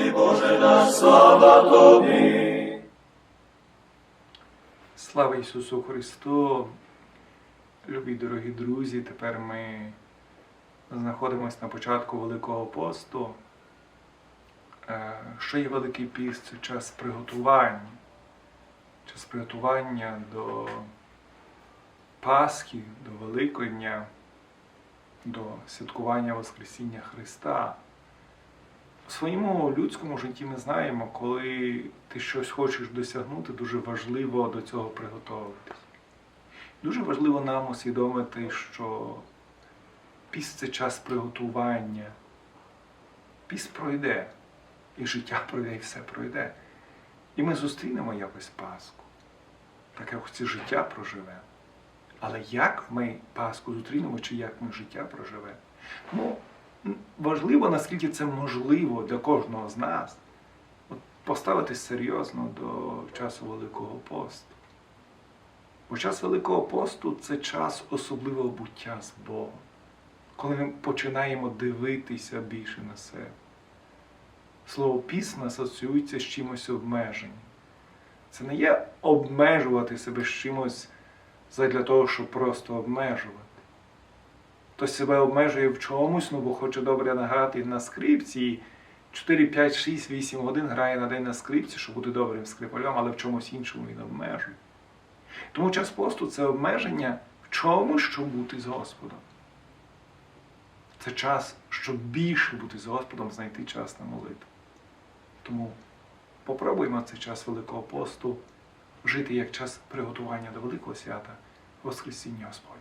тобі, Боже наш, слава тобі. Слава Ісусу Христу! Любі дорогі друзі, тепер ми знаходимося на початку Великого посту. Е, Що є Великий піст? Це час приготування. Час приготування до Пасхи, до Великодня, до святкування Воскресіння Христа. Своєму людському житті ми знаємо, коли ти щось хочеш досягнути, дуже важливо до цього приготуватись. Дуже важливо нам усвідомити, що піст це час приготування. Піст пройде, і життя пройде, і все пройде. І ми зустрінемо якось Пасху. Так як це життя проживемо. Але як ми Пасху зустрінемо, чи як ми життя проживемо? Ну, важливо, наскільки це можливо для кожного з нас, от поставитись серйозно до часу Великого посту. Бо час Великого посту це час особливого буття з Богом, коли ми починаємо дивитися більше на себе. Слово пісня асоціюється з чимось обмеженим. Це не є обмежувати себе з чимось задля того, щоб просто обмежувати. Хтось себе обмежує в чомусь, ну бо хоче добре награти на скрипці. і 4, 5, 6, 8 годин грає на день на скрипці, щоб бути добрим скрипалем, але в чомусь іншому він обмежує. Тому час посту це обмеження в чомусь, щоб бути з Господом. Це час, щоб більше бути з Господом, знайти час на молитву. Тому попробуємо цей час Великого посту жити як час приготування до Великого свята Воскресіння Господня.